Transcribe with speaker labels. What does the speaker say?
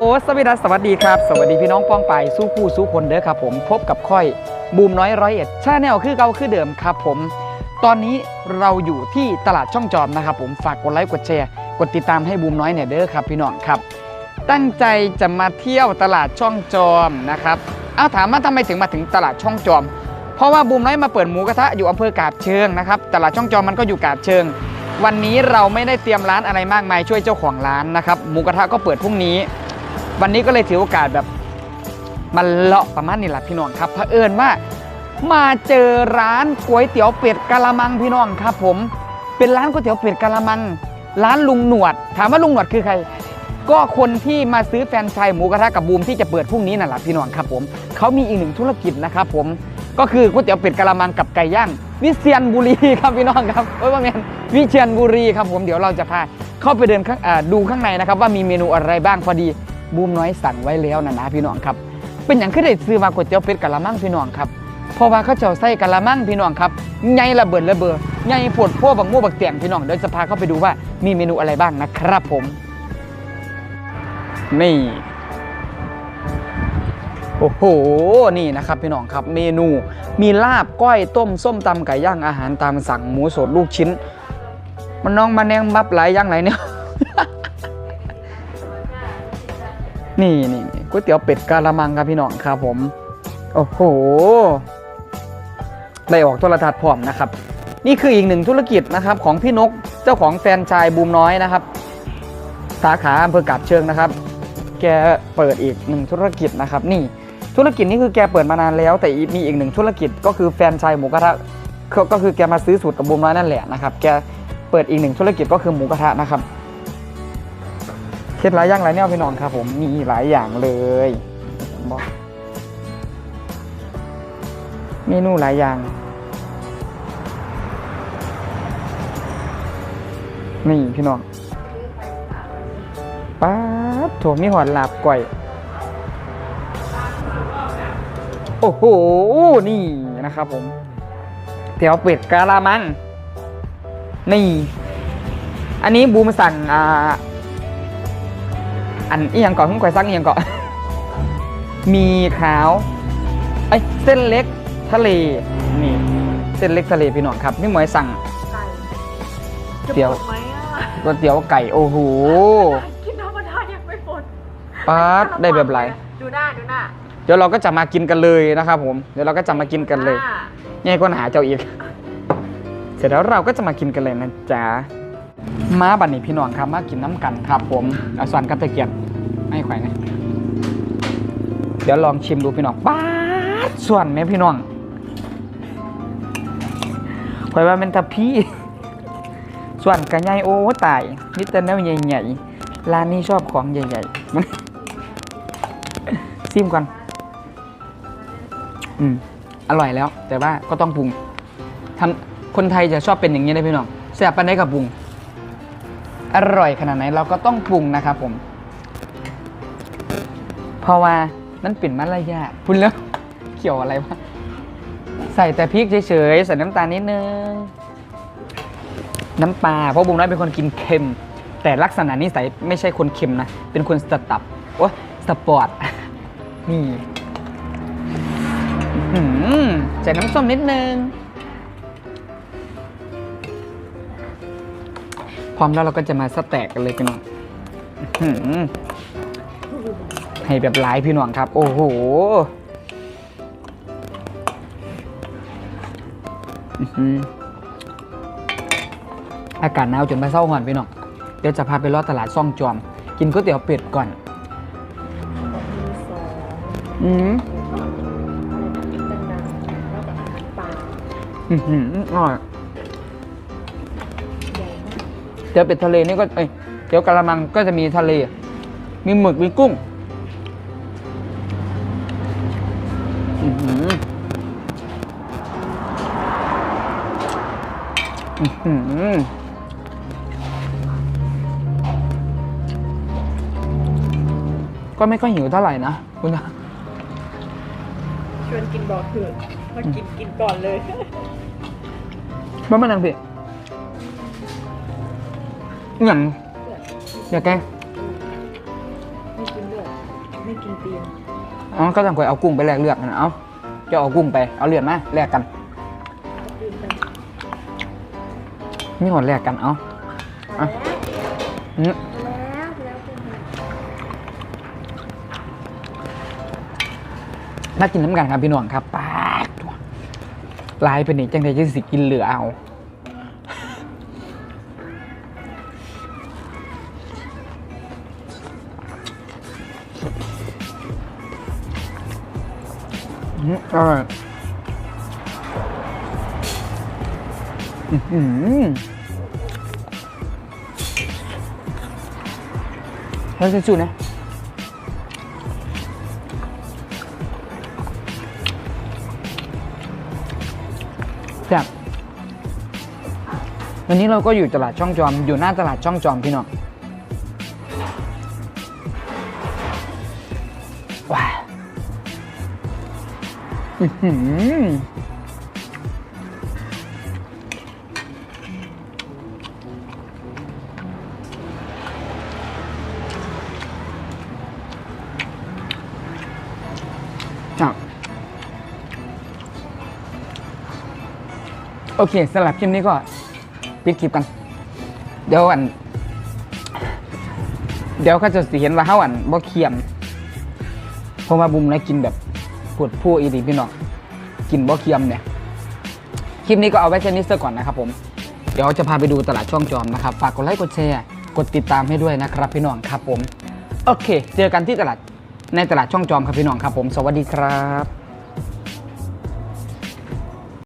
Speaker 1: โอ้สวัสดีครับสวัสดีครับ สวัสดีพี่น้องป้องไปสู้คู่สู้คนเด้อครับผมพบกับค่อยบูมน้อยร้อยเอ็ดชาแนลคือเก่าคือเดิมครับผม ตอนนี้เราอยู่ที่ตลาดช่องจอมนะครับผมฝากกดไลค์กดแชร์ กดติดตามให้บูมน้อยเนี่ยเด้อครับพี่น้องครับ ตั้งใจจะมาเที่ยวตลาดช่องจอมนะครับเอาถามว่าทำไมถึงมาถึงตลาดช่องจอม เพราะว่าบูมน้อยมาเปิดหมูกระทะอยู่อำเภอกาบเชิงนะครับตลาดช่องจอมมันก็อยู่กาบเชิง วันนี้เราไม่ได้เตรียมร้านอะไรมากมายช่วยเจ้าของร้านนะครับหมูกระทะก็เปิดพรุ่งนี้ วันนี้ก็เลยถือโอกาสแบบมาเลาะประมาณนี้แหละพี่น้องครับเผอิญว่ามาเจอร้านก๋วยเตี๋ยวเป็ดกะละมังพี่น้องครับ ผม เป็นร้านก๋วยเตี๋ยวเป็ดกะละมัง ร้านลุงหนวด ถามว่าลุงหนวดคือใคร ก็คนที่มาซื้อแฟนไชายหมูกระทะกับบูมที่จะเปิดพรุ่งนี้นั่นแหละพี่น้องครับผมเขามีอีกหนึ่งธุรกิจนะครับผมก็คือก๋วยเตี๋ยวเป็ดกะละมังกับไก่ย่างวิเชียนบุรีครับพี่น้องครับเอ้ยว่าแมนวิเชียนบุรีครับผมเดี๋ยวเราจะพาเข้าไปเดินข้างดูข้างในนะครับว่ามีเมนูอะไรบ้างพอดี บูมน้อยสั่งไว้แล้วนะนะพี่น้องครับ เป็นอย่างขึ้นได้ซื้อมาก๋วยเตี๋ยวเป็ดกะละมังพี่น้องครับเพราะว่าเขาเจ้าใส่กะละมังพี่น้องครับใหญ่ระเบิดระเบ้อใหญ่ปวดพวกบักม่วบักเตียงพี่น้องเดี๋ยวจะพาเข้าไปดูว่ามีเมนูอะไรบ้างนะครับผม นี่โอ้โห นี่นะครับพี่น้องครับเมนูมีลาบก้อยต้มส้มตำไก่ย่างอาหารตามสั่งหมูสดลูกชิ้น มันน้องมาแนงมับหลายย่างหลายเนี่ย นี่นี่ก๋วยเตี๋ยวเป็ดกะละมังครับพี่น้องครับผม โอ้โหได้ออกโทรทัศน์พร้อมนะครับ นี่คืออีกหนึ่งธุรกิจนะครับของพี่นกเจ้าของแฟนชายบูมน้อยนะครับ สาขาอำเภอกาบเชิงนะครับ แกเปิดอีกหนึ่งธุรกิจนะครับ นี่ธุรกิจนี้คือแกเปิดมานานแล้ว แต่มีอีกหนึ่งธุรกิจก็คือแฟนชายหมูกระทะก็คือแกมาซื้อสูตรกับบูมน้อยนั่นแหละนะครับ แกเปิดอีกหนึ่งธุรกิจก็คือหมูกระทะนะครับ ล็ดหลายอย่างหลายแนวพี่น้องครับผมมีหลายอย่างเลยบอกเมนูหลายอย่าง นี่พี่น้องป๊าดโถมีหอดลาบก่อย โอ้โห นี่นะครับผมเตี๋ยวเป็ดกะละมัง นี่ อันนี้บูมสั่งอ่า อันอีหยังก่อนเพิ่งก่อยสั่งอีหยังก่อน มีขาวไอ้ยเส้นเล็กทะเลนี่เส้นเล็กทะเลพี่น้องครับพี่หมวยสั่ง
Speaker 2: ไก่จะ
Speaker 1: เดี๋ยว
Speaker 2: หมดไหมอะ
Speaker 1: ก๋วยเตี๋ยวไก่โอ้โห
Speaker 2: กินธรรมดายังไม่หมด
Speaker 1: ป๊าดได้แบบไร
Speaker 2: ดูหน้าดูหน้า
Speaker 1: เดี๋ยวเราก็จะมากินกันเลยนะครับผมเดี๋ยวเราก็จะมากินกันเลย
Speaker 2: หา
Speaker 1: ง่ายกว่าหาเจ้าอีก เสร็จแล้วเราก็จะมากินกันเลยนะจ๊ะ มาบันนี้พี่น้องครับมากินน้ำกันครับ ผมเอาส่วนกับตะเกียบไม่แขวนะเดี๋ยวลองชิมดูพี่น้องป๊าดส่วนไหมพี่น้องคอยว่าเป็นตะพี่ส่วนกันใหญ่โอ้ตายมิตรแนวใหญ่ๆร้านนี้ชอบของใหญ่ๆมันซิมก่อนอืมอร่อยแล้ว แต่ว่าก็ต้องปรุงทำคนไทยจะชอบเป็นอย่างนี้นะพี่น้องแซ่บปันได้กับปรุง อร่อยขนาดไหนเราก็ต้องปรุงนะครับผม เพราะว่านั่นเป็นมารยาทพูดแล้วเกี่ยวอะไรวะใส่แต่พริกเฉยๆใส่น้ำตาลนิดนึงน้ำปลาเพราะบุ้งน้อยเป็นคนกินเค็ม แต่ลักษณะนิสัยไม่ใช่คนเค็มนะ เป็นคนสตับโอ้สปอร์ตนี่ใส่น้ำส้มนิดนึง พร้อมแล้วเราก็จะมาสแต็กกันเลยพี่น้องให้แบบหลายพี่น้องครับ โอ้โหอากาศหนาวจนมาเศร้าหอนพี่น้อง เดี๋ยวจะพาไปลอดตลาดซ่องจอม กินก๋วยเตี๋ยวเป็ดก่อนอืมอื้อหืออร่อย ตี๋ยวเป็ดทะเลนี่ก็เอ้ยเตี๋ยวกะละมังก็จะมีทะเล มีหมึกมีกุ้งอื้อหืออื้อหือก็ไม่ค่อยหิวเท่าไหร่นะคุณนะ
Speaker 2: ชวนกินบอกเถื่อนมากินกินก่อนเลย
Speaker 1: มันมันนังพี่ อย่างอย่าแกล้ง
Speaker 2: ไม่กินด้วยไม่กินตีน
Speaker 1: อ๋อก็ต้องคอยเอากุ้งไปแลกเลือดนะเอาจะเอากุ้งไปเอาเลือดมาแลกกัน
Speaker 2: ดื่มไป
Speaker 1: มีหอดแลกกันเอาอะอืม
Speaker 2: แล้วแล้วเป็นไง
Speaker 1: น่ากินน้ำกันครับพี่น้องครับปาดลายเป็นนี่จังไดจังสิกินเหลือเอา อืมอร่อยอื้อหือแล้วจะสู้นะครับวันนี้เราก็อยู่ตลาดช่องจอม อยู่หน้าตลาดช่องจอมพี่น้องว้า ครับโอเคสำหรับคลิปนี้ก็ปิดคลิปกัน เดี๋ยวอัน เดี๋ยวเขาจะสิเห็นว่าเฮาอันบ่เคียมเพราะว่าบุมนะกินแบบ ปวดผู้อีดีพี่น้องกินบ่เคียมเนี่ย คลิปนี้ก็เอาไว้แค่นี้ซะก่อนนะครับผม เดี๋ยวจะพาไปดูตลาดช่องจอมนะครับ ฝากกดไลค์กดแชร์ กดติดตามให้ด้วยนะครับพี่น้องครับผม โอเค เจอกันที่ตลาดในตลาดช่องจอมครับพี่น้องครับผม สวัสดีครับ